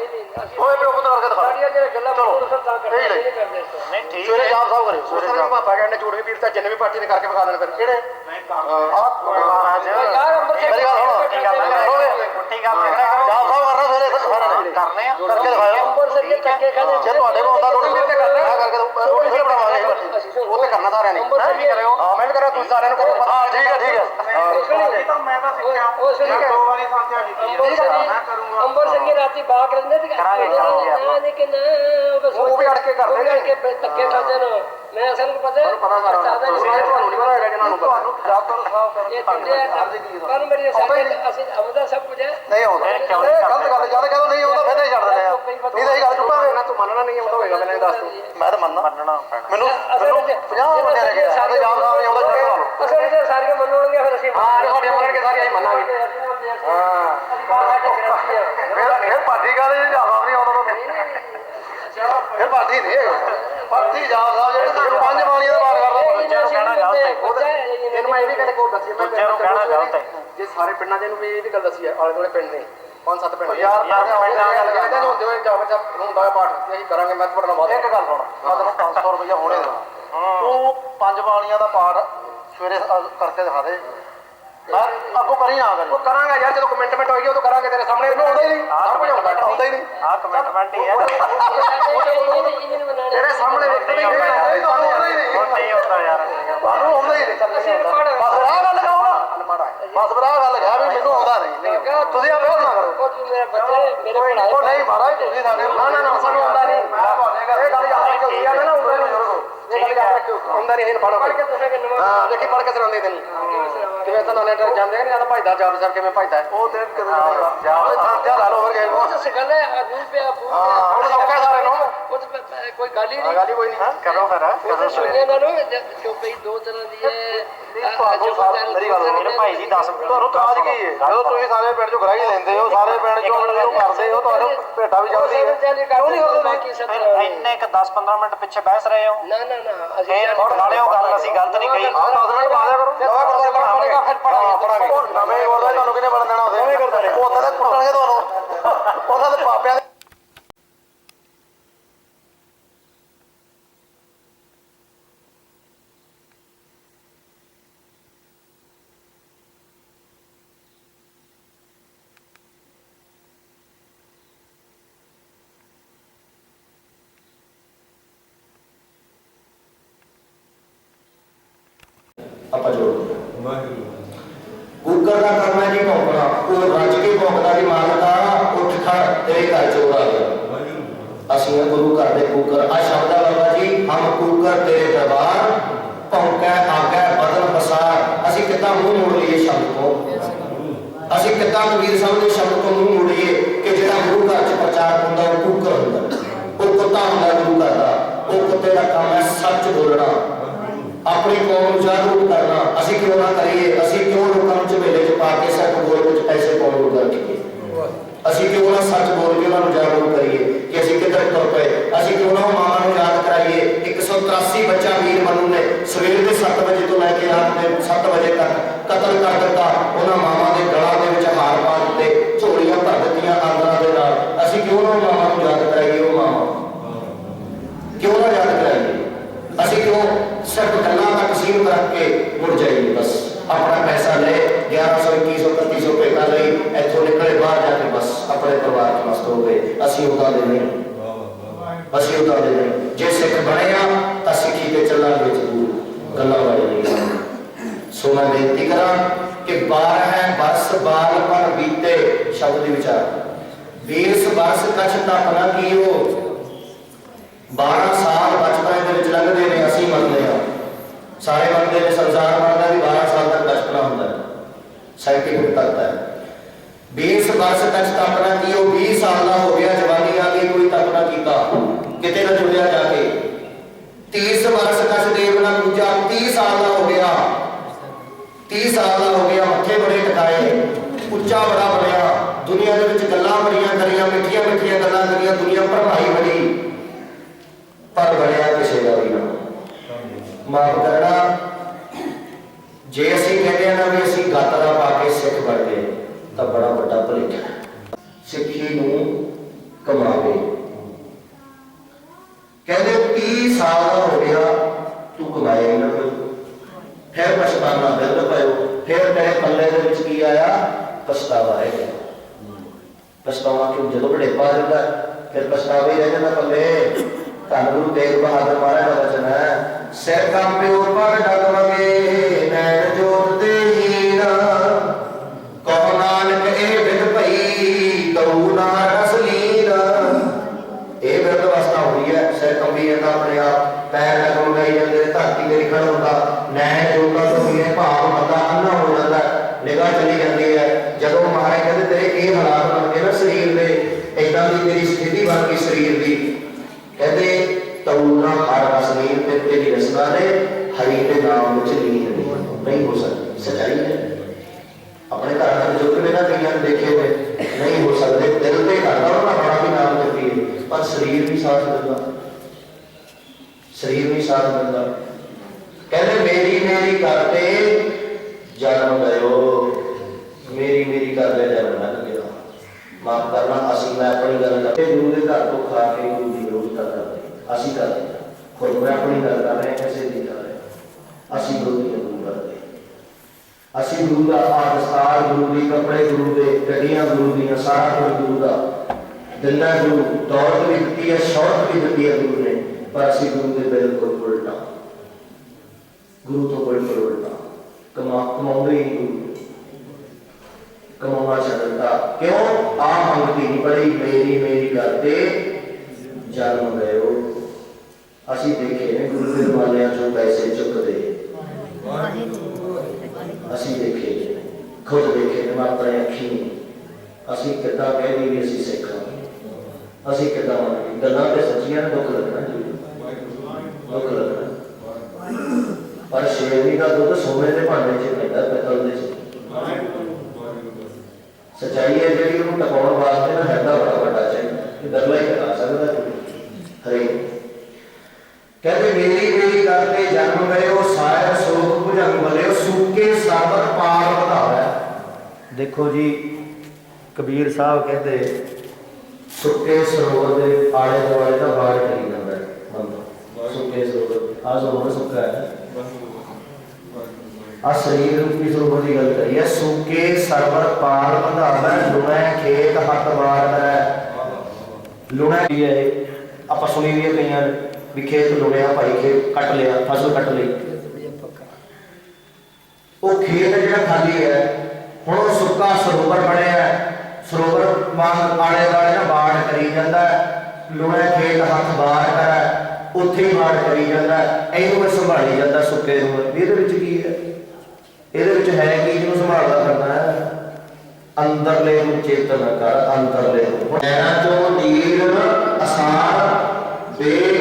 ਓਏ ਪਿਓ ਪੁੱਤ ਕਰਕੇ ਦਿਖਾ। ਸਾਡੀਆਂ ਜਿਹੜੇ ਗੱਲਾਂ ਚਲੋ। ਨਹੀਂ ਕਰਦੇ ਨਹੀਂ ਠੀਕ ਸਵੇਰੇ ਹੈ। ਜਾਪ ਸਾਹਿਬ ਕਰਿਓ। ਸਵੇਰੇ। ਜਾਪ ਪਾਪਾ ਕਹਿੰਦੇ ਝੂਠ ਕੇ ਪੀਰ ਤਾਂ ਜਿੰਨੇ ਵੀ ਪਾਰਟੀ ਦੇ ਕਰਕੇ ਵਿਖਾ ਦੇਣ ਫਿਰ। ਕਿਹੜੇ? ਮਹਾਰਾਜ ਯਾਰ ਮੇਰੀ ਗੱਲ ਸੁਣੋ। ਨਾ ਨਾ ਸਾਹਿਬ ਕਰਨਾ ਸਵੇਰੇ ਸਾਰਾ ਨੇ ਕਰਨੇ ਆ। ਕਰਕੇ ਦਿਖਾਓ ਅੰਮ੍ਰਿਤਸਰ ਦੇ ਟੱਕੇ ਖਾਣੇ ਜੇ ਤੁਹਾਡੇ ਕੋਲ ਹੁੰਦਾ ਥੋੜੀ ਮਿਹਨਤ ਕਰਦੇ ਮੈਂ ਕਰਕੇ ਦਊਂ, ਉਹ ਫਿਰ ਬਣਾਵਾਂਗੇ। ਉਹ ਤੇ ਕਰਨਾ ਸਾਰਿਆਂ ਨੇ। ਹਾਂ? ਮਿਹਨਤ ਕਰੋ ਤੁਸੀਂ ਸਾਰਿਆਂ ਨੂੰ ਕਰੋ। ਹਾਂ ਠੀਕ ਹੈ। ਠੀਕ ਹੈ। ਹਾਂ ਤਾਂ ਮੈਂ ਤਾਂ ਸਿੱਖਿਆ ਉਹ ਸੁਣੀ ਮੈਂ ਦੋ ਵਾਰੀ ਸਾਥਿਆ ਕੀਤੀ ਅੰਮ੍ਰਿਤਸਰ ਮੈਂ ਕਰੂੰਗਾ ਅੰਮ੍ਰਿਤਸਰ ਦੀ ਰਾਤੀ ਬਾਗ ਰਹਿੰਦੇ ਤੇ ਕਰਾਂਗੇ, ਕਰਾਂਗੇ ਆਪਾਂ। ਨਾ ਲੇਕਿਨ ਉਹ ਵੀ ਅੜ ਕੇ ਕਰਦੇ ਨੇ। ਨੇ। ਅੜ ਕੇ ਧੱਕੇ ਖਾਂਦੇ ਨੇ। ਮੈਂ ਅਸਲ ਨੂੰ ਪਤਾ ਪਤਾ ਸਾਰਾ। ਚਾਹਦਾ ਨਹੀਂ ਤੁਹਾਨੂੰ ਸੀ। ਨਹੀਂ ਪਤਾ ਹੈਗਾ ਜਿਹਨਾਂ ਨੂੰ ਤੁਹਾਨੂੰ ਜਾਪ ਕਰੋ ਸਾਹਿਬ ਕਰੋ ਇਹ ਦਿੰਦੇ ਆ ਪਰ ਮੇਰੀ ਸਾਡੇ ਅਸੀਂ ਅਮਦਾ ਸਭ ਕੁਝ ਹੈ। ਨਹੀਂ ਆਉਂਦਾ। ਇਹ ਕਿਉਂ ਨਹੀਂ ਗਲਤ ਗੱਲ ਜਦ ਕਹਿੰਦਾ ਨਹੀਂ ਆਉਂਦਾ ਫਿਰ ਨਹੀਂ ਛੱਡ ਦਿੰਦੇ ਆ ਨਹੀਂ ਤਾਂ ਇਹ ਗੱਲ ਟੁੱਟਾਂਗੇ ਨਾ ਤੂੰ ਮੰਨਣਾ ਨਹੀਂ ਆਉਂਦਾ ਹੋਏਗਾ ਮੈਨੂੰ ਇਹ ਦੱਸ ਤੂੰ। ਮੈਂ ਤਾਂ ਮੰਨਣਾ। ਮੰਨਣਾ ਪੈਣਾ। ਮੈਨੂੰ ਅਸਲ ਵਿੱਚ 50 ਬੰਦੇ ਰਹਿ ਗਏ ਸਾਡੇ ਜਾਪ ਸਾਹਿਬ ਨਹੀਂ ਆਉਂਦਾ ਚੈੱਕ ਕਰਾ ਲਓ। ਅਸਲ ਵਿੱਚ ਸਾਰੀਆਂ ਮੰਨਣਗੇ ਫਿਰ ਅਸੀਂ ਹਾਂ ਜੇ ਤੁਹਾਡੇ ਮੰਨਣਗੇ ਸਾਰੀਆਂ ਹੀ ਮੰਨਾਂਗੇ ਹਾਂ ਫਿਰ ਫਿਰ ਪਾਰਟੀ ਕਾਹਦੇ ਜੇ ਜਾਪ ਸਾਹਿਬ ਨਹੀਂ ਆਉਂਦਾ ਪਾਰਟੀ ਨਹੀਂ ਪਾਰਟੀ ਜਾਪ ਸਾਹਿਬ ਜਿਹੜੇ ਤੁਹਾਨੂੰ ਪੰਜ ਬਾਣੀਆਂ ਦਾ ਬਾਤ ਕਰਦਾ ਬੱਚਿਆਂ ਨੂੰ ਕਹਿਣਾ ਗਲਤ ਹੈ। ਇਹਨੂੰ ਮੈਂ ਇਹ ਵੀ ਕਹਿੰਦਾ ਕੋਲ ਦੱਸੀ ਮੈਂ ਦੂਜਿਆਂ ਨੂੰ ਕਹਿਣਾ ਗਲਤ ਹੈ। ਜੇ ਸਾਰੇ ਪਿੰਡਾਂ ਦੇ ਨੂੰ ਵੀ ਇਹ ਵੀ ਗੱਲ ਦੱਸੀ ਹੈ ਆਲੇ ਦੁਆਲੇ ਪਿੰਡ ਨੇ ਪੰਜ ਸੱਤ ਪਿੰਡ ਯਾਰ, ਗੱਲ ਕਹਿੰਦੇ ਨੇ ਹੁੰਦੇ ਹੋਏ ਜਾ ਬੱਚਾ ਹੁੰਦਾ ਹੈ ਪਾਠ ਤੇ ਅਸੀਂ ਕਰਾਂਗੇ ਮੈਂ ਤੁਹਾਡੇ ਨਾਲ ਵਾਅਦਾ ਇੱਕ ਗੱਲ ਸੁਣ। ਮੈਂ ਤੈਨੂੰ 500 ਰੁਪਇਆ ਹੋਣੇ ਦੇਣਾ ਤੂੰ ਪੰਜ ਬਾਣੀਆਂ ਦਾ ਪਾਠ ਸਵੇਰੇ ਕਰਕੇ ਦਿਖਾ ਦੇ। ਅੱਗੋਂ ਕਰੀ ਨਾ ਕਰੀ ਉਹ ਕਰਾਂਗਾ ਯਾਰ ਜਦੋਂ ਕਮੈਂਟਮੈਂਟ ਹੋਏਗੀ ਉਦੋਂ ਕਰਾਂਗੇ ਤੇਰੇ ਸਾਹਮਣੇ। ਇਹਨੂੰ ਆਉਂਦਾ ਹੀ ਨਹੀਂ। ਸਭ ਕੁਝ ਆਉਂਦਾ ਆਉਂਦਾ ਹੀ ਨਹੀਂ। ਆਹ ਕਮੈਂਟਮੈਂਟ ਹੀ ਹੈ। ਤੇਰੇ ਸਾਹਮਣੇ ਵੇਖਦੇ ਨਹੀਂ ਆਉਂਦਾ। ਹੀ ਨਹੀਂ। ਹੁੰਦਾ ਯਾਰ। ਤੁਹਾਨੂੰ ਆਉਂਦਾ ਹੀ ਨਹੀਂ। ਬਸ ਫਿਰ ਆਹ ਗੱਲ ਕਹੋ। ਬਸ ਫਿਰ ਆਹ ਗੱਲ ਕਹਿ ਵੀ ਮੈਨੂੰ ਆਉਂਦਾ ਨਹੀਂ ਤੁਸੀਂ ਆਪੇ ਨਾ ਕਰੋ। ਉਹ ਨਹੀਂ ਮਹਾਰਾਜ ਤੁਸੀਂ ਸਾਡੇ ਨਾ ਨਾ ਨਾ ਸਾਨੂੰ ਆਉਂਦਾ ਨਹੀਂ। ਇਹ ਗੱਲ ਯਾਦ ਰੱਖਿਓ ਤੁਸੀਂ ਆਂਦੇ ਨਾ ਆਉਂਦਾ ਨਹੀਂ ਇਹ ਨਹੀਂ ਫੜੋ ਹਾਂ ਦੇਖੀ ਪੜ ਕੇ ਸੁਣਾਉਂਦੇ ਤੈਨੂੰ। ਕਿਵੇਂ ਤਾਂ ਨਾਲੇ ਡਰ ਜਾਂਦੇ ਨੇ ਜਾਂ ਭਜਦਾ ਜਾਪ ਸਰ ਕਿਵੇਂ ਭਜਦਾ ਉਹ ਦਿਨ ਕਦੇ ਨਹੀਂ ਜਾਪ ਥਾਂ ਤੇ ਲਾ ਲੋ ਫਿਰ ਗਏ ਹਾਂ ਹੁਣ ਸੌਖਾ ਸਾਰੇ ਨੂੰ। ਕੋਈ ਗੱਲ ਹੀ ਆ ਨਹੀਂ ਗੱਲ ਹੀ ਕੋਈ ਨਹੀਂ ਕਰੋ ਫਿਰ ਉਹਦੇ ਸੁਣਨੇ ਨਾਲ ਚੋਪਈ ਦੋ ਤਰ੍ਹਾਂ ਦੀ ਹੈ ਤੁਹਾਨੂੰ ਸਾਰ ਮੇਰੀ ਗੱਲ ਸੁਣੋ। ਮੇਰੇ ਭਾਈ ਜੀ 10 ਤੁਹਾਨੂੰ ਤਾਜ ਕੀ ਹੈ ਜਦੋਂ ਤੁਸੀਂ ਸਾਰੇ ਪਿੰਡ ਚੋਂ ਗ੍ਰਾਹੀ ਲੈਂਦੇ ਹੋ ਸਾਰੇ ਪਿੰਡ ਚੋਂ ਜਦੋਂ ਕਰਦੇ ਹੋ ਤੁਹਾਨੂੰ ਭੇਟਾ ਵੀ ਜਾਂਦੀ ਹੈ ਕਿਉਂ ਨਹੀਂ ਕਰਦੇ ਬਾਕੀ ਫਿਰ ਸੱਤ ਇੰਨੇ ਕ 10 15 ਮਿੰਟ ਪਿੱਛੇ ਬਹਿਸ ਰਹੇ ਹੋ ਨਾ ਨਾ ਨਾ ਅਸੀਂ ਫੇਰ ਹੁਣ ਨਾਲੇ ਉਹ ਗੱਲ ਅਸੀਂ ਗਲਤ ਨਹੀਂ ਕਹੀ ਆਹ 10 ਮਿੰਟ ਬਾਅਦ ਕਰੋ ਨਵਾਂ ਗੁਰਦੁਆਰਾ ਬਣਾਵਾਂਗੇ ਫਿਰ ਪੜਾਂਗੇ ਨਵੇਂ ਗੁਰਦੁਆਰੇ ਤੁਹਾਨੂੰ ਕਿਹਨੇ ਬਣ ਦੇਣਾ ਉਹਦੇ ਗੁਰਦੁਆਰੇ ਉੱਥੇ ਤੇ ਕੁੱਟਣਗੇ ਤੁਹਾਨੂੰ ਉਹਨਾਂ ਦੇ ਪਾਪਿਆਂ ਦੇ ਆਪਾਂ ਜੋੜ ਕੁੱਕਰ ਦਾ ਕੰਮ ਹੈ ਜੀ ਭੌਂਕਣਾ। ਉਹ ਰੱਜ ਕੇ ਭੌਂਕਦਾ ਕਿ ਮਾਲਕਾ ਉੱਠ ਖੜ ਤੇਰੇ ਘਰ ਚੋਰ ਆ ਗਿਆ। ਅਸੀਂ ਇਹ ਗੁਰੂ ਘਰ ਦੇ ਕੁੱਕਰ ਆ ਸ਼ਬਦ ਹੈ ਬਾਬਾ ਜੀ ਹਮ ਕੁੱਕਰ ਤੇਰੇ ਦਰਬਾਰ ਭੌਂਕੈ ਆਗੈ ਬਦਨ ਪਸਾਰ। ਅਸੀਂ ਕਿੱਦਾਂ ਮੂੰਹ ਮੋੜ ਲਈਏ ਸ਼ਬਦ ਤੋਂ? ਅਸੀਂ ਕਿੱਦਾਂ ਕਬੀਰ ਸਾਹਿਬ ਦੇ ਸ਼ਬਦ ਤੋਂ ਮੂੰਹ ਮੋੜੀਏ ਕਿ ਜਿਹੜਾ ਗੁਰੂ ਘਰ ਚ ਪ੍ਰਚਾਰ ਹੁੰਦਾ ਉਹ ਕੁੱਕਰ ਹੁੰਦਾ। ਉਹ ਕੁੱਤਾ ਹੁੰਦਾ ਗੁਰੂ ਘਰ ਦਾ। ਉਹ ਕੁੱਤੇ ਦਾ ਕੰਮ ਹੈ ਸੱਚ ਬੋਲਣਾ। ਆਪਣੀ ਕੌਮ ਨੂੰ ਜਾਗਰੂਕ ਕਰਨਾ। ਅਸੀਂ ਕਿਉਂ ਨਾ ਕਰੀਏ? ਅਸੀਂ ਕਿਉਂ ਲੋਕਾਂ ਨੂੰ ਝਮੇਲੇ 'ਚ ਪਾ ਕੇ ਸਿਰਫ ਗੋਲ ਵਿੱਚ ਪੈਸੇ ਪਾਉਣ ਨੂੰ ਕਰੀਏ ਅਸੀਂ ਕਿਉਂ ਨਾ ਸੱਚ ਬੋਲ ਕੇ ਉਹਨਾਂ ਨੂੰ ਜਾਗਰੂਕ ਕਰੀਏ ਕਿ ਅਸੀਂ ਕਿੱਧਰ ਤੁਰ ਪਏ? ਅਸੀਂ ਕਿਉਂ ਨਾ ਮਾਵਾਂ ਨੂੰ ਯਾਦ ਕਰਾਈਏ? 183 ਬੱਚਾ ਵੀਰ ਮਨੂ ਨੇ ਸਵੇਰ ਦੇ 7 ਵਜੇ ਤੋਂ ਲੈ ਕੇ ਰਾਤ ਦੇ 7 ਵਜੇ ਤੱਕ ਕਤਲ ਕਰ ਦਿੱਤਾ। ਉਹਨਾਂ ਮਾਵਾਂ ਦੇ ਗਲਾਂ ਦੇ ਵਿੱਚ ਹਾਰ ਪਾ ਦਿੱਤੇ ਝੋਲੀਆਂ ਭਰ ਦਿੱਤੀਆਂ ਆਂਦਰਾਂ ਦੇ ਨਾਲ ਅਸੀਂ ਕਿਉਂ ਨਾ ਉਹ ਮਾਵਾਂ ਨੂੰ ਯਾਦ ਕਰਾਈਏ ਉਹ ਮਾਵਾਂ ਕਿਉਂ ਨਾ ਯਾਦ ਕਰਾਈਏ ਅਸੀਂ ਕਿਉਂ ਸਿਰਫ ਗੱਲਾਂ ਤੱਕ ਸੀਮਤ ਰੱਖ ਕੇ ਮੁੜ ਜਾਈਏ ਬਸ। ਆਪਣਾ ਪੈਸਾ ਲੈ 1100 2100 3100 ਪੈਸਾ ਲਈ, ਇੱਥੋਂ ਨਿਕਲੇ ਬਾਹਰ ਜਾ ਕੇ ਬਸ ਆਪਣੇ ਪਰਿਵਾਰ ਚ ਮਸਤ ਹੋ ਗਏ। ਅਸੀਂ ਉਹਦਾ ਦੇ ਨਹੀਂ। ਅਸੀਂ ਉਹਦਾ ਦੇ ਨਹੀਂ। ਜੇ ਸਿੱਖ ਬਣੇ ਤਾਂ ਸਿੱਖੀ ਤੇ ਚੱਲਾਂਗੇ ਜ਼ਰੂਰ। ਗੱਲਾਂ ਵਾਲੇ ਨਹੀਂ ਸੋ ਮੈਂ ਬੇਨਤੀ ਕਰਾਂ ਕਿ 12 ਬਰਸ ਬਾਲ ਪਰ ਬੀਤੇ ਸ਼ਬਦ ਦੀ ਵਿਚਾਰ। 20 ਬਰਸ, ਕਛ ਤੱਕ ਨਾ ਕੀਓ। 12 ਸਾਲ ਬਚਪਨ ਦੇ ਵਿੱਚ ਲੰਘਦੇ ਨੇ, ਅਸੀਂ ਮੰਨਦੇ ਸਾਰੇ ਮੰਨਦੇ ਨੇ ਸੰਸਾਰ ਮੰਨਦਾ ਵੀ 12 ਸਾਲ ਤੱਕ ਬਚਪਨਾ ਹੁੰਦਾ ਹੈ। ਸਾਇੰਟਿਫਿਕ ਤੱਕ ਹੈ। 20 ਵਰਸ਼ ਤੱਕ ਤਪਨਾ ਕੀ ਉਹ 20 ਸਾਲ ਦਾ ਹੋ ਗਿਆ ਜਵਾਨੀ ਆ ਗਈ ਕੋਈ ਤਪਨਾ ਕੀਤਾ, ਕਿਤੇ ਨਾ ਜੁੜਿਆ ਜਾ ਕੇ। 30 ਵਰਸ਼ ਤੱਕ ਦੇਵ ਨਾ ਪੂਜਾ 30 ਸਾਲ ਦਾ ਹੋ ਗਿਆ। 30 ਸਾਲ ਦਾ ਹੋ ਗਿਆ, ਮੱਥੇ ਬੜੇ ਟਿਕਾਏ, ਉੱਚਾ ਬੜਾ ਬਣਿਆ। ਦੁਨੀਆ ਦੇ ਵਿੱਚ ਗੱਲਾਂ ਬੜੀਆਂ ਕਰੀਆਂ, ਮਿੱਠੀਆਂ ਮਿੱਠੀਆਂ ਗੱਲਾਂ ਕਰੀਆਂ, ਦੁਨੀਆ ਭਰਪਾਈ ਬੜੀ ਪਰ ਬਣਿਆ ਕਿਸੇ ਦਾ ਵੀ ਨਾ। ਮਾਫ ਕਰਨਾ। ਜੇ ਅਸੀਂ ਕਹਿੰਦੇ ਆ ਨਾ ਵੀ ਅਸੀਂ ਗਾਤਾ ਦਾ ਪਾ ਕੇ ਸਿੱਖ ਬਣ ਗਏ, ਤਾਂ ਬੜਾ ਵੱਡਾ ਭੁਲੇਖਾ ਹੈ। ਸਿੱਖੀ ਨੂੰ ਕਮਾਵੇ। ਕਹਿੰਦੇ 30 ਸਾਲ ਦਾ ਹੋ ਗਿਆ, ਤੂੰ ਕਮਾਇਆ ਨਾ ਕੋਈ। ਫਿਰ ਪਛਤਾਵਾ ਫਿਰ ਪਾਇਓ ਫਿਰ ਤੇਰੇ ਪੱਲੇ ਦੇ ਵਿੱਚ ਕੀ ਆਇਆ? ਪਛਤਾਵਾ ਹੈ ਪਛਤਾਵਾ ਕਿਉਂ? ਜਦੋਂ ਬੜੇਪਾ ਜਾਂਦਾ ਫਿਰ ਪਛਤਾਵਾ ਹੀ ਰਹਿ ਜਾਂਦਾ ਪੱਲੇ। ਧੰਨ ਗੁਰੂ ਤੇਗ ਬਹਾਦਰ ਮਹਾਰਾਜ ਦਾ ਵਚਨ ਹੈ। ਸਿਰ ਕੰਪਿਓ ਪਰ ਡਗਮਗੇ ਨੈਣ ਜੋਤ ਤੇ ਹੀਰਾ। ਕਹੋ ਨਾਨਕ, ਇਹ ਵਿਦ ਭਈ ਤਉ ਨਾ ਰਸਲੀਨ ਇਹ ਬਿਰਧ ਅਵਸਥਾ ਹੋਈ ਹੈ। ਸਿਰ ਕੰਬੀ ਜਾਂਦਾ ਆਪਣੇ ਆਪ, ਪੈਰ ਡਗਮ ਗਈ ਜਾਂਦੇ ਧਰਤੀ ਤੇ ਖੜ ਹੁੰਦਾ। ਨੈਣ ਜੋਤਾਂ ਤੋਂ ਹੀ ਭਾਵ ਬੰਦਾ ਅੰਨਾ ਹੋ ਜਾਂਦਾ। ਨਿਗਾਹ ਚਲੀ ਜਾਂਦੀ ਹੈ। ਜਦੋਂ ਮਹਾਰਾਜ ਕਹਿੰਦੇ, ਤੇਰੇ ਇਹ ਹਾਲਾਤ ਬਣ ਗਏ ਨਾ ਸਰੀਰ ਦੇ ਇਦਾਂ ਦੀ ਤੇਰੀ ਸਥਿਤੀ ਬਣ ਗਈ ਸਰੀਰ ਦੀ ਕਹਿੰਦੇ ਤਉ ਨਾ ਹਰ ਅਸਲੀਨ ਤੇ ਤੇਰੀ ਰਸਨਾ ਨੇ ਹਰੀ ਦੇ ਨਾਮ ਵਿੱਚ ਲੀਨ ਨਹੀਂ ਨਹੀਂ ਹੋ ਸਕਦੀ ਸਚਾਈ ਹੈ ਆਪਣੇ ਘਰ ਦੇ ਜੋ ਕਿ ਨਾ ਕਈਆਂ ਨੇ ਦੇਖੇ ਹੋਏ ਨਹੀਂ ਹੋ ਸਕਦੇ ਦਿਲ ਤੇ ਕਰਦਾ ਉਹਨਾਂ ਬੜਾ ਵੀ ਨਾਮ ਜਪੀਏ ਪਰ ਸਰੀਰ ਵੀ ਸਾਥ ਦਿੰਦਾ ਸਰੀਰ ਵੀ ਸਾਥ ਦਿੰਦਾ ਕਹਿੰਦੇ ਮੇਰੀ ਮੇਰੀ ਕਰਤੇ ਜਨਮ ਗਇਓ ਮੇਰੀ ਮੇਰੀ ਕਰਦੇ ਜਨਮ ਲੰਘ ਗਿਆ ਮਾਫ ਕਰਨਾ ਅਸੀਂ ਮੈਂ ਆਪਣੀ ਗੱਲ ਕਰਦੇ ਗੁਰੂ ਦੇ ਘਰ ਤੋਂ ਖਾ ਕੇ ਗੁਰੂ ਦੀ ਵਿਰੋਧਤਾ ਕਰਦੇ ਅਸੀਂ ਕਰਦੇ ਹਾਂ। ਖੁਦ ਮੈਂ ਆਪਣੀ ਗੱਲ ਕਰ ਰਿਹਾ ਕਿਸੇ ਦੀ ਕਰ ਰਿਹਾ ਅਸੀਂ ਗੁਰੂ ਦੀ ਨਹੀਂ ਕਰਦੇ ਅਸੀਂ ਗੁਰੂ ਦਾ ਆਦਸਤਾਰ ਗੁਰੂ ਦੀ ਕੱਪੜੇ ਗੁਰੂ ਦੇ ਗੱਡੀਆਂ ਗੁਰੂ ਦੀਆਂ ਸਾਰਾ ਕੁਝ ਗੁਰੂ ਦਾ ਦਿੰਦਾ ਗੁਰੂ। ਦੌਲਤ ਵੀ ਦਿੱਤੀ ਹੈ ਸ਼ੌਹਰਤ ਵੀ ਦਿੱਤੀ ਹੈ ਗੁਰੂ ਨੇ ਪਰ ਅਸੀਂ ਗੁਰੂ ਦੇ ਬਿਲਕੁਲ ਉਲਟਾ। ਗੁਰੂ ਤੋਂ ਬਿਲਕੁਲ ਉਲਟਾ। ਕਮਾ ਕਮਾਉਂਦੇ ਹੀ ਗੁਰੂ। ਕਮਾਉਣਾ ਛੱਡਦਾ ਕਿਉਂ? ਆ ਮੰਗਤੀ ਨਹੀਂ ਪੜੀ ਮੇਰੀ ਮੇਰੀ ਕਰਦੇ ਜਨਮ ਗਇਓ ਅਸੀਂ ਦੇਖੇ ਨੇ ਗੁਰੂ ਦੇ ਵਾਲਿਆਂ ਚੋਂ ਪੈਸੇ ਚੁੱਕਦੇ। ਅਸੀਂ ਦੇਖੇ ਖੁਦ ਦੇਖੇ ਨੇ ਮੈਂ ਆਪਣੇ ਅੱਖੀਂ। ਅਸੀਂ ਕਿੱਦਾਂ ਕਹਿ ਦਈਏ ਵੀ ਅਸੀਂ ਸਿੱਖ ਹਾਂ। ਅਸੀਂ ਕਿੱਦਾਂ ਮੰਨੀਏ ਗੱਲਾਂ ਤੇ ਸੱਚੀਆਂ ਨੇ, ਦੁੱਖ ਲੱਗਣਾ ਜੀ। ਦੁੱਖ ਲੱਗਣਾ। ਪਰ ਸ਼ੇਰਨੀ ਦਾ ਦੁੱਧ ਸੋਨੇ ਦੇ ਭਾਂਡੇ 'ਚ ਪੈਂਦਾ ਪਿੱਤਲ ਦੇ 'ਚ ਸਚਾਈ ਹੈ ਜਿਹੜੀ ਉਹਨੂੰ ਟਪਾਉਣ ਵਾਸਤੇ ਨਾ ਹੈਡਾ ਬੜਾ ਵੱਡਾ ਚਾਹੀਦਾ ਇਹ ਦਰਲਾ ਹੀ ਕਰਾ ਸਕਦਾ ਹਰੇ ਕਹਿੰਦੇ ਮੇਰੀ ਮੇਰੀ ਕਰਕੇ ਜਨਮ ਗਏ ਉਹ ਸਾਇਰ ਸੋਖ ਭੁਜੰਗ ਬਲਿਓ ਸੁੱਕੇ ਸਾਬਰ ਪਾਰ ਵਧਾਵੇ ਦੇਖੋ ਜੀ ਕਬੀਰ ਸਾਹਿਬ ਕਹਿੰਦੇ ਸੁੱਕੇ ਸਰੋਵਰ ਦੇ ਆਲੇ ਦੁਆਲੇ ਦਾ ਬਾੜ ਕਰੀ ਜਾਂਦਾ ਹੈ ਬੰਦਾ। ਸੁੱਕੇ ਸਰੋਵਰ ਆ ਸਰੋਵਰ ਸੁੱਕਾ ਹੈ। ਆ ਸਰੀਰ ਰੂਪੀ ਸਰੋਵਰ ਦੀ ਗੱਲ ਕਰੀਏ ਸੁੱਕੇ ਸਰਵਰ ਪਾਰ ਵਧਾਵੇ ਲੁਣੈ ਖੇਤ ਹੱਥ ਬਾੜ ਕਰੈ ਲੁਣੈ ਕੀ ਹੈ? ਆਪਾਂ ਸੁਣੀ ਵੀ ਹੈ ਕਈਆਂ ਵੀ ਖੇਤ ਲੁਣਿਆ ਭਾਈ ਖੇਤ ਕੱਟ ਲਿਆ ਫਸਲ ਕੱਟ ਲਈ। ਉਹ ਖੇਤ ਜਿਹੜਾ ਖਾਲੀ ਹੈ ਹੁਣ ਉਹ ਸੁੱਕਾ ਸਰੋਵਰ ਬਣਿਆ ਹੈ। ਸਰੋਵਰ ਆਲੇ ਵਾਲੇ ਨਾਲ ਬਾੜ ਕਰੀ ਜਾਂਦਾ ਹੈ। ਖੇਤ ਹੱਥ ਬਾਹਰ ਕਰੈ, ਉੱਥੇ ਬਾੜ ਕਰੀ ਜਾਂਦਾ ਇਹਨੂੰ ਮੈਂ ਸੰਭਾਲੀ ਜਾਂਦਾ ਸੁੱਕੇ ਨੂੰ। ਵੀ ਇਹਦੇ ਵਿੱਚ ਕੀ ਹੈ? ਇਹਦੇ ਵਿੱਚ ਹੈ ਕੀ? ਜਿਹਨੂੰ ਸੰਭਾਲਦਾ ਕਰਨਾ ਹੈ। ਅੰਦਰਲੇ ਨੂੰ ਚੇਤਨ ਕਰ, ਅੰਦਰਲੇ ਨੂੰ। ਨੈਣਾ ਚੋਂ ਨੀਰ ਅਸਾਰ ਬੇ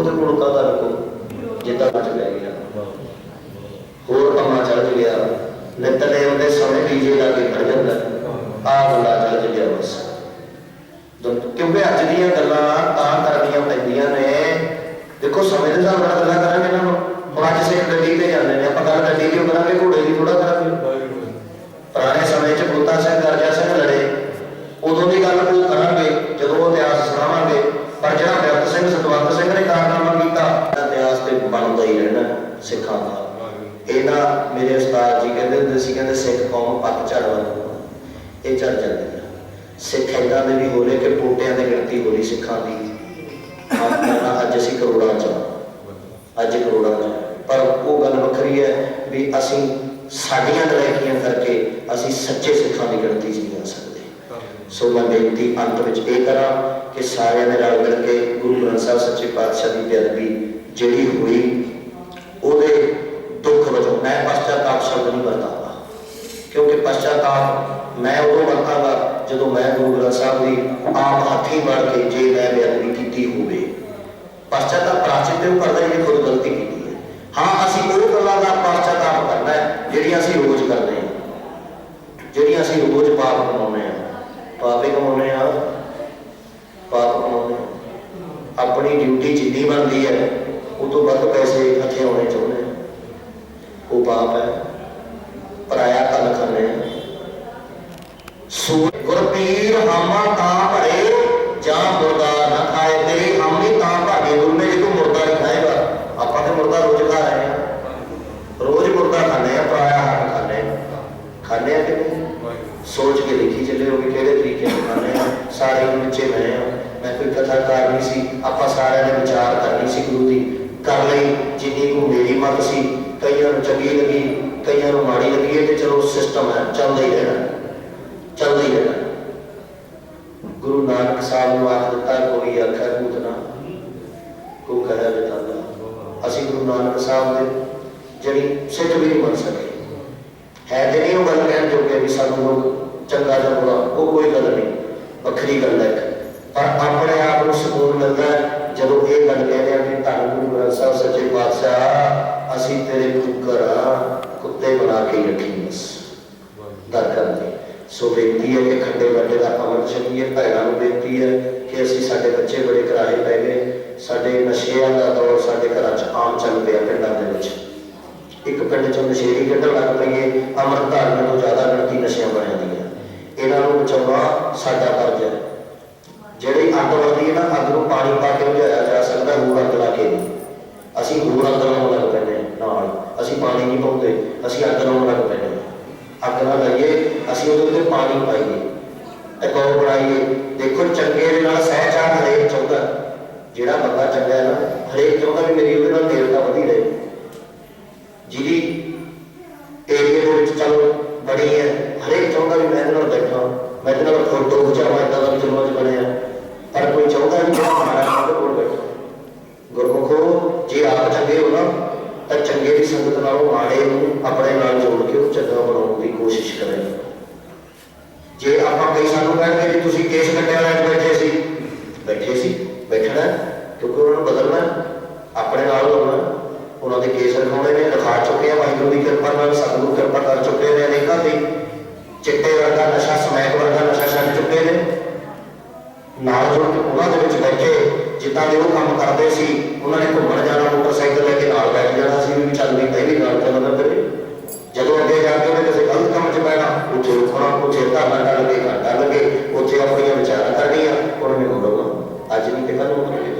ਉਹਦੇ ਕੋਲ ਕਾਹਦਾ ਰੱਖੋ? ਜਿੱਦਾਂ ਬਚ ਗਿਆ। ਹੋਰ ਕੰਮਾਂ ਚੱਲ ਗਿਆ। ਨਿੱਤ ਨੇ ਉਹਦੇ ਸਮੇਂ ਡੀਜੇ ਲਾ ਕੇ ਖੜ ਜਾਂਦਾ ਆ ਗੱਲਾਂ ਚੱਲ ਗਿਆ ਬਸ ਦੁ- ਕਿਉਂਕਿ ਅੱਜ ਦੀਆਂ ਗੱਲਾਂ ਤਾਂ ਕਰਨੀਆਂ ਪੈਂਦੀਆਂ ਨੇ ਦੇਖੋ ਸਮੇਂ ਦੇ ਹਿਸਾਬ ਨਾਲ ਗੱਲਾਂ ਕਰਾਂਗੇ ਨਾ ਹੁਣ ਅੱਜ ਸਿੱਖ ਗੱਡੀ ਤੇ ਜਾਂਦੇ ਨੇ ਆਪਾਂ ਗੱਲ ਗੱਡੀ ਦੀ ਕਰਾਂਗੇ ਘੋੜੇ ਦੀ ਥੋੜਾ ਕਰਾਂਗੇ ਪੁਰਾਣੇ ਸਮੇਂ 'ਚ ਬੁੱਤਾ ਸਿੰਘ ਗਰਜਾ ਸਿੰਘ ਲੜੇ ਉਦੋਂ ਦੀ ਗੱਲ ਉਹ ਕਰਾਂਗੇ ਜਦੋਂ ਉਹ ਇਤਿਹਾਸ ਸੁਣਾਵਾਂਗੇ ਪਰ ਜਿਹੜਾ ਬਿਰਤ ਸਿੰਘ ਸਤਵੰਤ ਸਿੰਘ ਨੇ ਕਾਰਨਾਮਾ ਕੀਤਾ ਇਤਿਹਾਸ ਤੇ ਬਣਦਾ ਹੀ ਰਹਿਣਾ ਸਿੱਖਾਂ ਦਾ ਇਹਨਾਂ ਮੇਰੇ ਉਸਤਾਦ ਜੀ ਕਹਿੰਦੇ ਹੁੰਦੇ ਸੀ, ਕਹਿੰਦੇ ਸਿੱਖ ਕੌਮ ਪੱਤ ਝੜ ਵੱਲ। ਇਹ ਚੜ ਜਾਂਦੀ ਆ। ਸਿੱਖ ਏਦਾਂ ਦੇ ਵੀ ਹੋ ਰਹੇ ਕਿ ਪੋਟਿਆਂ ਦੀ ਗਿਣਤੀ ਹੋ ਰਹੀ ਸਿੱਖਾਂ ਦੀ। ਆਪ ਅੱਜ ਅਸੀਂ ਕਰੋੜਾਂ ਚ ਅੱਜ ਕਰੋੜਾਂ ਚ ਪਰ ਉਹ ਗੱਲ ਵੱਖਰੀ ਹੈ ਵੀ ਅਸੀਂ ਸਾਡੀਆਂ ਨਲਾਇਕੀਆਂ ਕਰਕੇ ਅਸੀਂ ਸੱਚੇ ਸਿੱਖਾਂ ਦੀ ਗਿਣਤੀ 'ਚ ਨਹੀਂ ਆ ਸਕਦੇ। ਸੋ ਮੈਂ ਬੇਨਤੀ ਅੰਤ ਵਿੱਚ ਇਹ ਕਰਾਂ ਕਿ ਸਾਰਿਆਂ ਨੇ ਰਲ ਮਿਲ ਕੇ ਗੁਰੂ ਗ੍ਰੰਥ ਸਾਹਿਬ ਸੱਚੇ ਪਾਤਸ਼ਾਹ ਦੀ ਬੇਅਦਬੀ ਜਿਹੜੀ ਹੋਈ, ਉਹਦੇ ਦੁੱਖ ਵਜੋਂ ਮੈਂ ਪਛਤਾਤਾਪ ਸ਼ਬਦ ਨਹੀਂ ਵਰਤਾਂਗਾ ਕਿਉਂਕਿ ਪਛਤਾਤਾਪ ਮੈਂ ਉਦੋਂ ਵਰਤਾਂਗਾ ਜਦੋਂ ਮੈਂ ਗੁਰੂ ਗ੍ਰੰਥ ਸਾਹਿਬ ਦੀ ਆਪ ਹੱਥੀਂ ਵੜ ਕੇ ਜੇ ਮੈਂ ਬੇਅਦਬੀ ਕੀਤੀ ਹੋਵੇ। ਪਛਤਾਤਾਪ ਪ੍ਰਾਚਿਤ ਤੇ ਕਰਦਾ ਜਿਹਨੇ ਖੁਦ ਗਲਤੀ ਕੀਤੀ ਹੈ। ਹਾਂ, ਅਸੀਂ ਉਹ ਗੱਲਾਂ ਦਾ ਪਛਤਾਤਾਪ ਕਰਨਾ ਹੈ ਜਿਹੜੀਆਂ ਅਸੀਂ ਰੋਜ਼ ਕਰਦੇ ਹਾਂ। ਜਿਹੜੀਆਂ ਅਸੀਂ ਰੋਜ਼ ਪਾਪ ਕਮਾਉਂਦੇ ਹਾਂ। ਪਾਪ ਹੀ ਕਮਾਉਂਦੇ ਆ ਪਾਪ ਕਮਾਉਂਦੇ ਹਾਂ। ਆਪਣੀ ਡਿਊਟੀ ਜਿੰਨੀ ਬਣਦੀ ਹੈ, ਉਹ ਤੋਂ ਵੱਧ ਪੈਸੇ ਹੱਥੇ ਆਉਣੇ ਚਾਹੁੰਦੇ ਆ ਉਹ ਪਾਪ ਹੈ ਪਰਾਇਆ ਧਨ ਖਾਣੇ ਆ ਸੋ ਗੁਰਪੀਰ ਹਾਮਾ ਤਾਂ ਭਰੇ ਜਾਂ ਮੁਰਦਾ ਨਾ ਖਾਏ ਤੇਰੀ ਹਾਮੀ ਤਾਂ ਭਾਗੇ ਗੁਰੂ ਨੇ ਜੇ ਤੂੰ ਮੁਰਦਾ ਨਹੀਂ ਖਾਏਗਾ ਆਪਾਂ ਤੇ ਮੁਰਦਾ ਰੋਜ਼ ਖਾ ਰਹੇ ਆ ਰੋਜ਼ ਮੁਰਦਾ ਖਾਂਦੇ ਆ ਪਰਾਇਆ ਹੱਕ ਖਾਂਦੇ ਆ ਖਾਂਦੇ ਆ ਕਿ ਨਹੀਂ ਸੋਚ ਕੇ ਦੇਖੀ ਚੱਲੇ ਹੋ ਕਿ ਕਿਹੜੇ ਤਰੀਕੇ ਨਾਲ ਖਾਂਦੇ ਆ ਸਾਰੇ ਨੂੰ ਵਿੱਚੇ ਮੈਂ ਆ ਮੈਂ ਕੋਈ ਕਥਾਕਾਰ ਨਹੀਂ ਸੀ ਆਪਾਂ ਸਾਰਿਆਂ ਨੇ ਵਿਚਾਰ ਕਰਨੀ ਸੀ ਗੁਰੂ ਦੀ ਕਰ ਲਈ ਜਿੰਨੀ ਕੋ ਮੇਰੀ ਮਤ ਸੀ, ਕਈਆਂ ਨੂੰ ਚੰਗੀ ਲੱਗੀ, ਕਈਆਂ ਨੂੰ ਮਾੜੀ ਲੱਗੀ, ਇਹ ਤੇ ਚਲੋ ਸਿਸਟਮ ਹੈ, ਚੱਲਦਾ ਹੀ ਰਹਿਣਾ, ਚੱਲਦਾ ਹੀ ਰਹਿਣਾ। ਗੁਰੂ ਨਾਨਕ ਸਾਹਿਬ ਨੂੰ ਆਖ ਦਿੱਤਾ, ਕੋਈ ਆਖਿਆ ਭੂਤ ਨਾ ਕੋ ਕਹਿਆ ਬਤਾਲਾ ਅਸੀਂ ਗੁਰੂ ਨਾਨਕ ਸਾਹਿਬ ਦੇ, ਜਿਹੜੀ ਸਿੱਧ ਵੀ ਨਹੀਂ ਬਣ ਸਕੇ। ਹੈ ਤੇ ਨਹੀਂ ਉਹ ਗੱਲ ਕਹਿਣ ਜੋਗੇ ਵੀ ਸਾਨੂੰ ਲੋਕ ਚੰਗਾ ਜਾਂ ਬੁਰਾ, ਉਹ ਕੋਈ ਗੱਲ ਨਹੀਂ, ਵੱਖਰੀ ਗੱਲ ਹੈ। ਪਰ ਆਪਣੇ ਆਪ ਨੂੰ ਸਕੂਨ ਮਿਲਦਾ ਜਦੋਂ ਇਹ ਗੱਲ ਕਹਿੰਦੇ ਆ ਸਾਹਿਬ ਸੱਚੇ ਪਾਤਸ਼ਾਹ, ਅਸੀਂ ਤੇਰੇ ਕੁੱਕਰ, ਕੁੱਤੇ ਬਣਾ ਕੇ ਰੱਖੀ ਬਸ। ਦਰ ਕਰਦੇ ਸੋ ਬੇਨਤੀ ਹੈ ਕਿ ਖੰਡੇ ਵੱਡੇ ਦਾ ਅਮਰ ਛਕੀਏ, ਭੈਣਾਂ ਨੂੰ ਬੇਨਤੀ ਹੈ ਕਿ ਅਸੀਂ ਸਾਡੇ ਬੱਚੇ ਬੜੇ ਕਰਾਏ ਪੈ ਗਏ। ਸਾਡੇ ਨਸ਼ਿਆਂ ਦਾ ਦੌਰ ਸਾਡੇ ਘਰਾਂ 'ਚ ਆਮ ਚੱਲ ਪਿਆ ਪਿੰਡਾਂ ਦੇ ਵਿੱਚ। ਇੱਕ ਪਿੰਡ ਚੋਂ ਨਸ਼ੇੜੀ ਕੱਢਣ ਲੱਗ ਪਈਏ ਅਮਰ ਧਾਰਨ ਤੋਂ ਜ਼ਿਆਦਾ ਗਿਣਤੀ ਨਸ਼ਿਆਂ ਬਣਿਆ ਦੀਆਂ ਇਹਨਾਂ ਨੂੰ ਬਚਾਉਣਾ ਸਾਡਾ ਫਰਜ਼ ਹੈ। ਜਿਹੜੀ ਅੱਗ ਵਰਦੀ ਹੈ ਨਾ, ਅੱਗ ਨੂੰ ਪਾਣੀ ਪਾ ਕੇ ਬੁਝਾਇਆ ਜਾ ਸਕਦਾ ਹੋਰ ਅੱਗ ਲਾ ਕੇ। ਨਹੀਂ ਅਸੀਂ ਹੋਰ ਅੱਗ ਲਾਉਣ ਲੱਗ ਪੈਂਦੇ ਹਾਂ ਨਾਲ। ਅਸੀਂ ਪਾਣੀ ਨਹੀਂ ਪਾਉਂਦੇ, ਅਸੀਂ ਅੱਗ ਲਾਉਣ ਲੱਗ ਪੈਂਦੇ ਹਾਂ। ਅੱਗ ਨਾ ਲਾਈਏ, ਅਸੀਂ ਉਹਦੇ ਉੱਤੇ ਪਾਣੀ ਪਾਈਏ। ਇਹ ਗੌਰ ਬਣਾਈਏ। ਦੇਖੋ, ਚੰਗੇ ਦੇ ਨਾਲ ਸਹਿਚਾਰ ਹਰੇਕ ਚਾਹੁੰਦਾ ਜਿਹੜਾ ਬੰਦਾ ਚੰਗਾ ਹੈ ਨਾ, ਹਰੇਕ ਚਾਹੁੰਦਾ ਵੀ ਮੇਰੀ ਉਹਦੇ ਨਾਲ ਨੇੜਤਾ ਵਧੀ ਰਹੇ। ਜਿਹਦੀ ਏਰੀਏ ਦੇ ਵਿੱਚ ਚਲੋ ਬੜੀ ਹੈ, ਹਰੇਕ ਚਾਹੁੰਦਾ ਵੀ ਮੈਂ ਇਹਦੇ ਨਾਲ ਬੈਠਾ, ਮੈਂ ਇਹਦੇ ਨਾਲ ਫੋਟੋ ਖਿਚਾਵਾਂ ਇਦਾਂ ਦਾ ਵੀ ਜਨਮ ਚ ਬਣਿਆ ਪਰ ਕੋਈ ਚਾਹੁੰਦਾ ਨਹੀਂ ਕਿ ਮਾੜਾ ਸਾਡੇ ਕੋਲ ਬੈਠਾ ਗੁਰਮੁਖੋ ਜੇ ਆਪ ਚੰਗੇ ਹੋ ਨਾ ਤਾਂ ਚੰਗੇ ਦੀ ਨੂੰ ਆਪਣੇ ਨਾਲ ਜੋੜ ਕੇ ਉਹ ਚੰਗਾ ਬਣਾਉਣ ਦੀ ਕੋਸ਼ਿਸ਼ ਕਰੇ। ਜੇ ਆਪਾਂ ਕਈ ਸਾਨੂੰ ਕਹਿੰਦੇ ਵੀ ਤੁਸੀਂ ਕੇਸ ਕੱਟਿਆ ਵਾਲੇ ਬੈਠੇ ਸੀ ਬੈਠੇ ਸੀ ਬੈਠਣਾ ਹੈ, ਕਿਉਂਕਿ ਉਹਨਾਂ ਨੂੰ ਬਦਲਣਾ ਹੈ, ਆਪਣੇ ਨਾਲ ਲਾਉਣਾ ਉਹਨਾਂ ਦੇ ਕੇਸ ਰਖਾਉਣੇ ਨੇ ਰਖਾ ਚੁੱਕੇ ਆ ਵਾਹਿਗੁਰੂ ਦੀ ਕਿਰਪਾ ਨਾਲ ਸਤਿਗੁਰੂ ਕਿਰਪਾ ਕਰ ਚੁੱਕੇ ਨੇ ਅਨੇਕਾਂ ਦੀ ਚਿੱਟੇ ਵਰਗਾ ਨਸ਼ਾ ਸਮੈਕ ਵਰਗਾ ਨਸ਼ਾ ਛੱਡ ਚੁੱਕੇ ਨੇ ਨਾਲ ਜੁੜ ਕੇ ਉਹਨਾਂ ਦੇ ਵਿੱਚ ਬੈਠੇ ਜਿੱਦਾਂ ਦੇ ਉਹ ਕੰਮ ਕਰਦੇ ਸੀ ਉਹਨਾਂ ਨੇ ਘੁੰਮਣ ਜਾਣਾ ਮੋਟਰਸਾਈਕਲ ਲੈ ਕੇ ਨਾਲ ਬੈਠ ਜਾਣਾ ਸੀ ਵੀ ਚੱਲ ਵੀ ਪਹਿਲੀ ਗੱਲ ਚੱਲਦਾ ਤੇਰੇ ਜਦੋਂ ਅੱਗੇ ਜਾ ਕੇ ਉਹਨੇ ਕਿਸੇ ਗਲਤ ਕੰਮ 'ਚ ਪੈਣਾ ਉੱਥੇ ਰੁਕਣਾ ਉੱਥੇ ਧਰਨਾ ਕਰ ਲੱਗੇ ਘੰਟਾ ਲੱਗੇ ਉੱਥੇ ਆਪਣੀਆਂ ਵਿਚਾਰਾਂ ਕਰਨੀਆਂ ਉਹਨਾਂ ਨੇ ਹੋਣਾ ਅੱਜ ਨਹੀਂ ਤੇ ਕੱਲ ਨੂੰ ਹੋਣਗੇ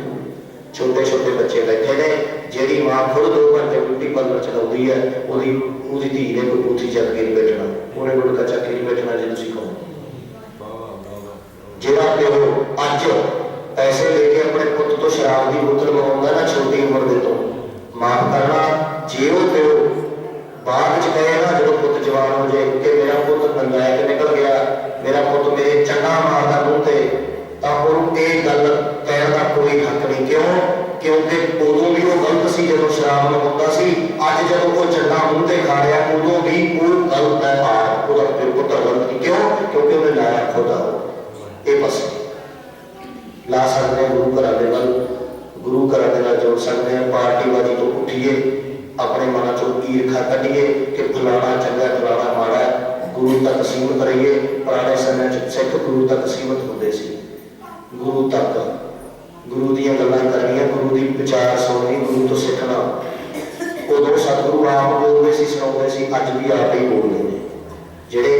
ਛੋਟੇ ਛੋਟੇ ਬੱਚੇ ਬੈਠੇ ਨੇ ਜਿਹੜੀ ਮਾਂ ਖੁਦ ਦੋ ਘੰਟੇ ਬਿਊਟੀ ਪਾਰਲਰ ਚਲਾਉਂਦੀ ਹੈ ਉਹਦੀ ਉਹਦੀ ਧੀ ਨੇ ਕੋਈ ਪੁੱਠੀ ਚੱਕ ਕੇ ਨਹੀਂ ਬੈਠਣਾ ਉਹਨੇ ਕੋਈ ਕੱਚਾ ਕੇ ਨਹੀਂ ਬੈਠਣਾ ਜੇ ਤੁਸੀਂ ਕਹੋ। ਜਿਹੜਾ ਪਿਓ ખોદા એ પછી લાસણને ગુરુ કરાવે ગુરુ કરાવેલા જો સંગે પાર્ટીવાદી તો ઉઠીએ अपने मन चो ईर्खा कढ़ीए कि फलाना चंगा फलाना माड़ा गुरु तक सीमित रहिए पुराने समय च सिख गुरु तक सीमित होंगे सी गुरु तक। गुरु दिया गल्लां करनियाँ, गुरु दी विचार सुननी, गुरु तो सीखना उदों सतगुरु आप बोलते सी सुनाते सी अज भी आप ही बोलते ने जेडे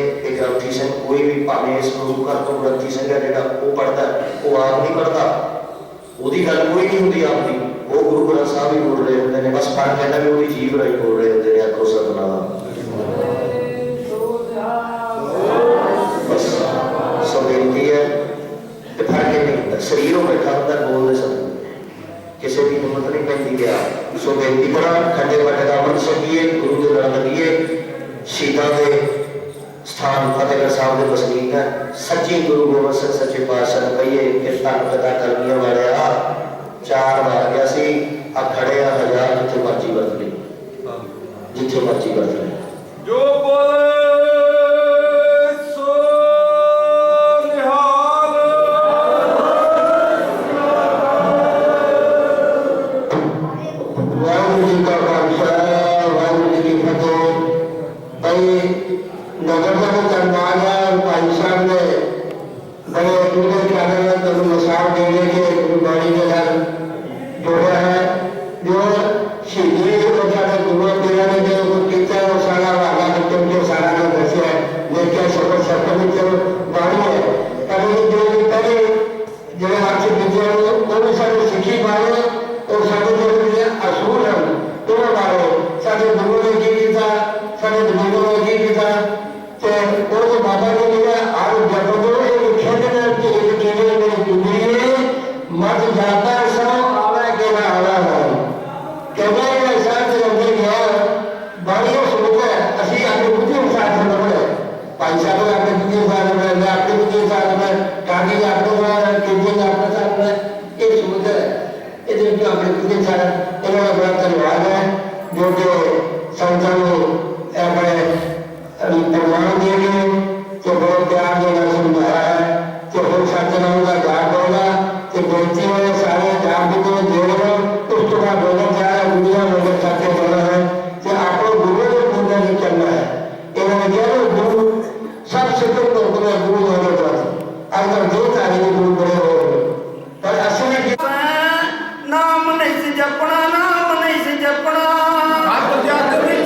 ਆਪ ਸਿੰਘ ਕੋਈ ਵੀ ਭਾਵੇਂ ਇਸ ਗੁਰੂ ਘਰ ਤੋਂ ਗ੍ਰੰਥੀ ਸਿੰਘ ਹੈ ਜਿਹੜਾ ਉਹ ਪੜਦਾ ਉਹ ਆਪ ਨਹੀਂ ਪੜਦਾ ਉਹਦੀ ਗੱਲ ਕੋਈ ਨਹੀਂ ਹੁੰਦੀ ਆਪ ਦੀ। ਉਹ ਗੁਰੂ ਗ੍ਰੰਥ ਸਾਹਿਬ ਹੀ ਬੋਲ ਰਹੇ ਹੁੰਦੇ ਨੇ, ਬਸ ਫ਼ਰਕ ਕਹਿੰਦਾ ਵੀ ਉਹਦੀ ਜੀਵ ਰਾਹੀਂ ਬੋਲ ਰਹੇ ਹੁੰਦੇ ਨੇ, ਆਖੋ ਸਤਨਾਮ। ਬਸ ਸੋ ਬੇਨਤੀ ਹੈ। ਤੇ ਫ਼ਰਕ ਇਹ ਨਹੀਂ ਹੁੰਦਾ, ਸਰੀਰ ਬੈਠਾ ਹੁੰਦਾ ਬੋਲਦੇ ਸਤਿਗੁਰੂ ਕਿਸੇ ਦੀ ਹਿੰਮਤ ਨਹੀਂ ਪੈਂਦੀ ਗਿਆ ਸੋ ਬੇਨਤੀ ਕਰਾਂ, ਖੰਡੇ ਬਾਟੇ ਦਾ ਅਮਰ ਛਕੀਏ, ਗੁਰੂ ਦੇ ਲੜ ਲੱਗੀਏ ਸ਼ਹੀਦਾਂ ਦੇ ਸਥਾਨ ਫਤਿਹਗੜ੍ਹ ਸਾਹਿਬ ਦੇ ਵਸਨੀਕ ਹੈ। ਸੱਚੀ ਗੁਰੂ ਗੋਬਿੰਦ ਸਿੰਘ, ਸੱਚੇ ਪਾਤਸ਼ਾਹ ਨੂੰ ਕਹੀਏ ਕਿ ਧੰਨ ਪਿਤਾ ਕਰਮੀਆਂ ਵਾਲਿਆ ਚਾਰ ਵਾਰ ਗਿਆ ਸੀ, ਆ ਖੜੇ ਆ ਹਜ਼ਾਰ ਜਿੱਥੇ ਮਰਜ਼ੀ ਵਰਤ ਲਈ ਜਿੱਥੇ ਮਰਜ਼ੀ ਵਰਤ ਲਈ ਜੋ ਬੋਲੇ ਭਾਈ ਸਾਹਿਬ ਨੇ ਆਪਣੇ ਬੁੱਧੀ ਅਨੁਸਾਰ ਮੈਂ ਨਹੀਂ ਸੀ ਜਪਣਾ ਨਾਮ ਨਹੀਂ ਸੀ ਜਪਣਾ। ਹੱਥ ਜੱਗ ਵਿੱਚ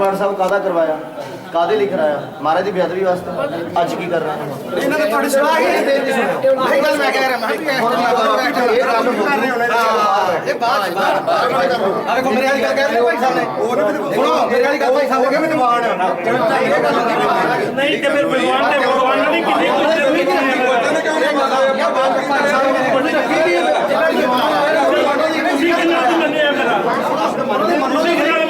ਪਾਠ ਸਾਹਿਬ ਕਾਹਦਾ ਕਰਵਾਇਆ ਕਾਦੇ ਲਈ ਕਰਾਇਆ ਮਹਾਰਾਜ ਦੀ ਬੇਅਦਬੀ ਵਾਸਤੇ ਅੱਜ ਕੀ ਕਰ ਰਹੇ ਹੋ ਇਹਨਾਂ ਨੇ ਤੁਹਾਡੀ ਸਲਾਹ ਹੀ ਨਹੀਂ ਦੇਣੀ ਸੁਣੋ ਆਹੀ ਗੱਲ ਮੈਂ ਕਹਿ ਰਿਹਾ ਮੈਂ ਕਿਹਾ ਇਹ ਗੱਲ ਕਰ ਰਹੇ ਹੋਣੇ ਇਹ ਬਾਤ ਬਾਤ ਆ ਦੇਖੋ ਮੇਰੇ ਵਾਲੀ ਗੱਲ ਕਹਿ ਰਹੇ ਭਾਈ ਸਾਹਿਬ ਨੇ ਸੁਣੋ ਮੇਰੇ ਵਾਲੀ ਗੱਲ ਭਾਈ ਸਾਹਿਬ ਹੋ ਗਿਆ ਮੈਨੂੰ ਮਾਣ ਹੈ ਨਾ ਇਹ ਗੱਲ ਨਹੀਂ ਤੇ ਫਿਰ ਭਗਵਾਨ ਦੇ ਭਗਵਾਨ ਨੇ ਕਿੰਨੀ ਕੁ ਜ਼ਰੂਰੀ ਤੁਸੀਂ ਕਿੰਨਾ ਕੁ ਮੰਨਿਆ ਮੇਰਾ ਤੁਸੀਂ ਕਿੰਨਾ ਕੁ ਮੰਨਿਆ ਇਹ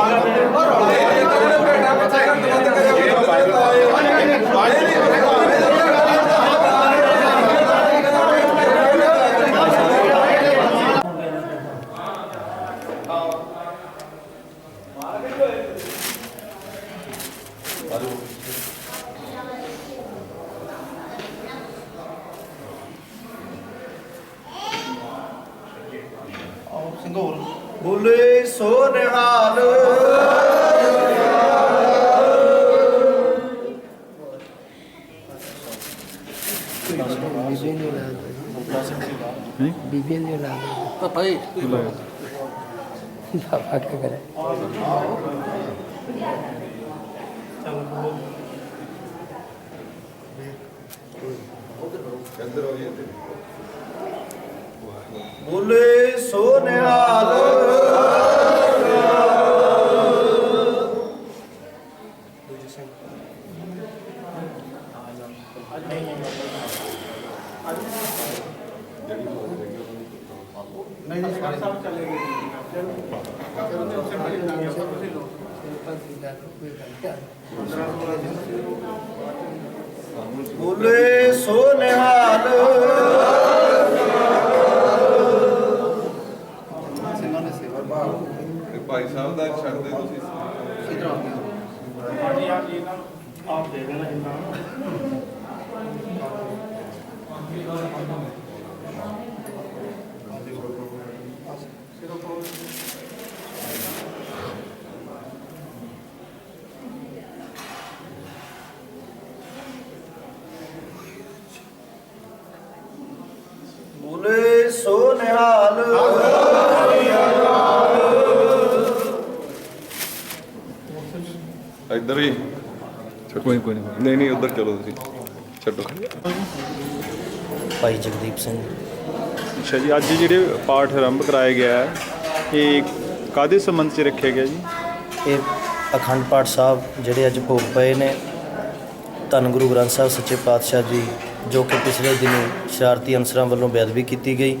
ਬੋਲੇ ਸੋ ਨਿਹਾਲ ਬੋਲੇ ਸੋ ਨਿਹਾਲ ਭਾਈ ਸਾਹਿਬ ਦਾ ਛੱਡ ਦੇ ਤੁਸੀਂ ਆਪ ਦੇ ਦੇਣਾ ਜਿੰਨਾ ਬੋਲੇ ਸੋ ਨਿਹਾਲ ਇੱਧਰ ਹੀ ਕੋਈ ਕੋਈ ਨਹੀਂ ਨਹੀਂ ਉੱਧਰ ਚਲੋ ਤੁਸੀਂ। ਛੱਡੋ। ਭਾਈ ਜਗਦੀਪ ਸਿੰਘ। ਅੱਛਾ ਜੀ ਅੱਜ ਜਿਹੜੇ ਪਾਠ ਆਰੰਭ ਕਰਾਇਆ ਗਿਆ ਹੈ ਇਹ ਕਾਦੇ ਸੰਬੰਧ 'ਚ ਰੱਖਿਆ ਗਿਆ ਜੀ? ਇਹ ਅਖੰਡ ਪਾਠ ਸਾਹਿਬ ਜਿਹੜੇ ਅੱਜ ਭੋਗ ਪਏ ਨੇ ਧੰਨ ਗੁਰੂ ਗ੍ਰੰਥ ਸਾਹਿਬ ਸੱਚੇ ਪਾਤਸ਼ਾਹ ਜੀ ਜੋ ਕਿ ਪਿਛਲੇ ਦਿਨੀ ਸ਼ਰਾਰਤੀ ਅਨਸਰਾਂ ਵੱਲੋਂ ਬੇਅਦਬੀ ਕੀਤੀ ਗਈ।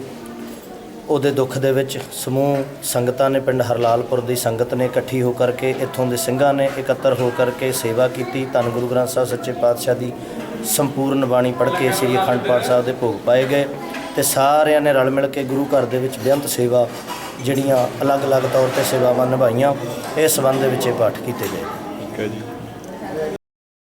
ਉਹਦੇ ਦੁੱਖ ਦੇ ਵਿੱਚ ਸਮੂਹ ਸੰਗਤਾਂ ਨੇ ਪਿੰਡ ਹਰਲਾਲਪੁਰ ਦੀ ਸੰਗਤ ਨੇ ਇਕੱਠੀ ਹੋ ਕਰਕੇ ਇੱਥੋਂ ਦੇ ਸਿੰਘਾਂ ਨੇ ਇਕੱਤਰ ਹੋ ਕਰਕੇ ਸੇਵਾ ਕੀਤੀ। ਧੰਨ ਗੁਰੂ ਗ੍ਰੰਥ ਸਾਹਿਬ, ਸੱਚੇ ਪਾਤਸ਼ਾਹ ਦੀ ਸੰਪੂਰਨ ਬਾਣੀ ਪੜ੍ਹ ਕੇ ਸ੍ਰੀ ਅਖੰਡ ਪਾਠ ਸਾਹਿਬ ਦੇ ਭੋਗ ਪਾਏ ਗਏ ਤੇ ਸਾਰਿਆਂ ਨੇ ਰਲ ਮਿਲ ਕੇ ਗੁਰੂ ਘਰ ਦੇ ਵਿੱਚ ਬੇਅੰਤ ਸੇਵਾ ਜਿਹੜੀਆਂ ਅਲੱਗ-ਅਲੱਗ ਤੌਰ ਤੇ ਸੇਵਾਵਾਂ ਨਿਭਾਈਆਂ, ਇਸ ਸੰਬੰਧ ਦੇ ਵਿੱਚ ਇਹ ਪਾਠ ਕੀਤੇ ਗਏ। ਠੀਕ ਹੈ ਜੀ।